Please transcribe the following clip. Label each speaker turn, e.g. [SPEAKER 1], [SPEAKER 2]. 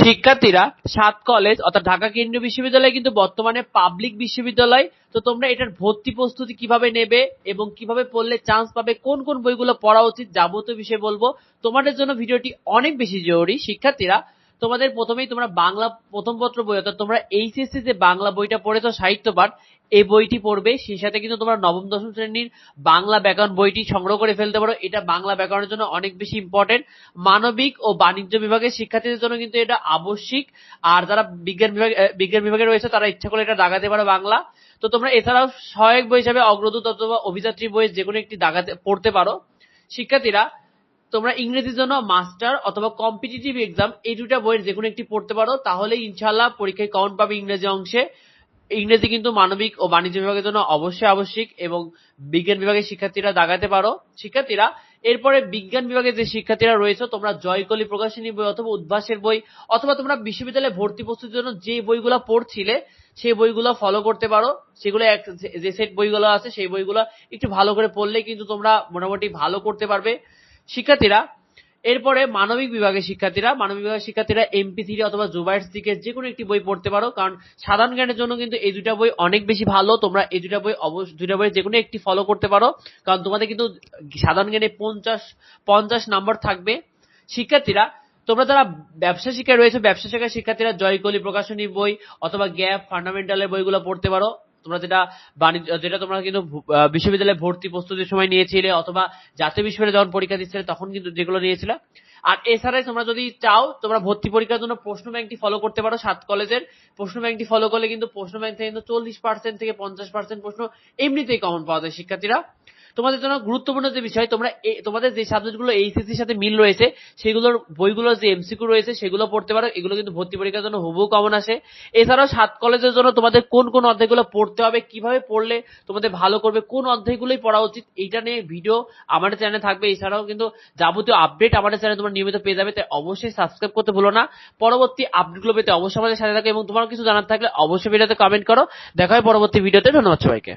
[SPEAKER 1] শিক্ষার্থীরা সাত কলেজ অর্থাৎ ঢাকা কেন্দ্রীয় বিশ্ববিদ্যালয় কিন্তু বর্তমানে পাবলিক বিশ্ববিদ্যালয়। তো তোমরা এটার ভর্তি প্রস্তুতি কীভাবে নেবে এবং কীভাবে পড়লে চান্স পাবে, কোন কোন বইগুলো পড়া উচিত যাবতীয় বিষয়ে বলব। তোমাদের জন্য ভিডিওটি অনেক বেশি জরুরি। শিক্ষার্থীরা তোমাদের প্রথমেই তোমরা বাংলা প্রথম পত্র বই, অর্থাৎ তোমরা এইচএসসি যে বাংলা বইটা পড়েছো সাহিত্য পাঠ এই বইটি পড়বে। সেই সাথে কিন্তু তোমরা নবম, দশম শ্রেণির বাংলা ব্যাকরণ বইটি সংগ্রহ করে ফেলতে পারো। এটা বাংলা ব্যাকরণের জন্য অনেক বেশি ইম্পর্টেন্ট মানবিক ও বাণিজ্য বিভাগের শিক্ষার্থীদের জন্য কিন্তু এটা আবশ্যিক। আর যারা বিজ্ঞান বিভাগ বিজ্ঞান বিভাগে রয়েছে, তারা ইচ্ছা করলে এটা দাগাতে পারো বাংলা। তো তোমরা এছাড়াও সহায়ক বই হিসাবে অগ্রদূত অথবা অভিযাত্রী বই যে কোনো একটি দাগাতে, পড়তে পারো। শিক্ষার্থীরা তোমরা ইংরেজির জন্য মাস্টার অথবা কম্পিটিটিভ এক্সাম এই দুটা বইয়ের যে কোনো একটি পড়তে পারো তাহলে ইনশাল্লাহ পরীক্ষায় কাউন্ট পাবে ইংরেজি অংশে। ইংরেজি কিন্তু মানবিক ও বাণিজ্য বিভাগের জন্য অবশ্যই আবশ্যিক এবং বিজ্ঞান বিভাগের শিক্ষার্থীরা দাগাতে পারো। শিক্ষার্থীরা, এরপরে বিজ্ঞান বিভাগের যে শিক্ষার্থীরা রয়েছে, তোমরা জয়কলি প্রকাশনী বই অথবা উদ্ভাসের বই অথবা তোমরা বিশ্ববিদ্যালয়ে ভর্তি প্রস্তুতির জন্য যে বইগুলো পড়ছিলে সেই বইগুলো ফলো করতে পারো। সেগুলো যে সেট বইগুলো আছে, সেই বইগুলো একটু ভালো করে পড়লে কিন্তু তোমরা মোটামুটি ভালো করতে পারবে। শিক্ষার্থীরা, এরপরে মানবিক বিভাগের শিক্ষার্থীরা, মানবিক বিভাগের শিক্ষার্থীরা এমপি থ্রি অথবা জুবাইটস দিকে যে কোনো একটি বই পড়তে পারো, কারণ সাধারণ জ্ঞানের জন্য কিন্তু এই দুটা বই অনেক বেশি ভালো। তোমরা এই দুটা বই অবশ্যই দুটা বই যে কোনো একটি ফলো করতে পারো, কারণ তোমাদের কিন্তু সাধারণ জ্ঞানে পঞ্চাশ পঞ্চাশ নাম্বার থাকবে। শিক্ষার্থীরা, তোমরা যারা ব্যবসা শিক্ষায় রয়েছে, ব্যবসা শিক্ষার শিক্ষার্থীরা জয়কলি প্রকাশনী বই অথবা গ্যাপ ফান্ডামেন্টালের বইগুলো পড়তে পারো। তোমরা যেটা বাণিজ্য, যেটা তোমরা কিন্তু বিশ্ববিদ্যালয়ে ভর্তি প্রস্তুতির সময় নিয়েছিলে অথবা জাতীয় বিশ্ববিদ্যালয়ে যখন পরীক্ষা দিচ্ছিলে তখন কিন্তু যেগুলো নিয়েছিলে। আর এছাড়াই তোমরা যদি চাও, তোমরা ভর্তি পরীক্ষার জন্য প্রশ্ন ব্যাংকটি ফলো করতে পারো সাত কলেজের প্রশ্ন ব্যাংকটি ফলো করলে কিন্তু প্রশ্ন ব্যাংক থেকে কিন্তু চল্লিশ পার্সেন্ট থেকে পঞ্চাশ পার্সেন্ট প্রশ্ন এমনিতেই কমন পাওয়া যায় শিক্ষার্থীরা। তোমাদের জন্য গুরুত্বপূর্ণ যে বিষয়, তোমরা তোমাদের যে সাবজেক্টগুলো এইচএসসির সাথে মিল রয়েছে, সেগুলোর বইগুলোর যে এমসিকিউ রয়েছে, সেগুলো পড়তে পারো। এগুলো কিন্তু ভর্তি পরীক্ষার জন্য হুবহু কমন আসে। এছাড়াও সাত কলেজের জন্য তোমাদের কোন কোন অধ্যায়গুলো পড়তে হবে, কীভাবে পড়লে তোমাদের ভালো করবে, কোন অধ্যায়গুলোই পড়া উচিত, এইটা নিয়ে ভিডিও আমাদের চ্যানেলে থাকবে। এছাড়াও কিন্তু যাবতীয় আপডেট আমাদের চ্যানেলে তোমরা নিয়মিত পেয়ে যাবে, তাই অবশ্যই সাবস্ক্রাইব করতে ভুলো না। পরবর্তী আপডেটগুলো পেতে অবশ্যই আমাদের সাথে থাকবে এবং তোমার কিছু জানার থাকলে অবশ্যই ভিডিওতে কমেন্ট করো। দেখা হয় পরবর্তী ভিডিওতে ধন্যবাদ সবাইকে।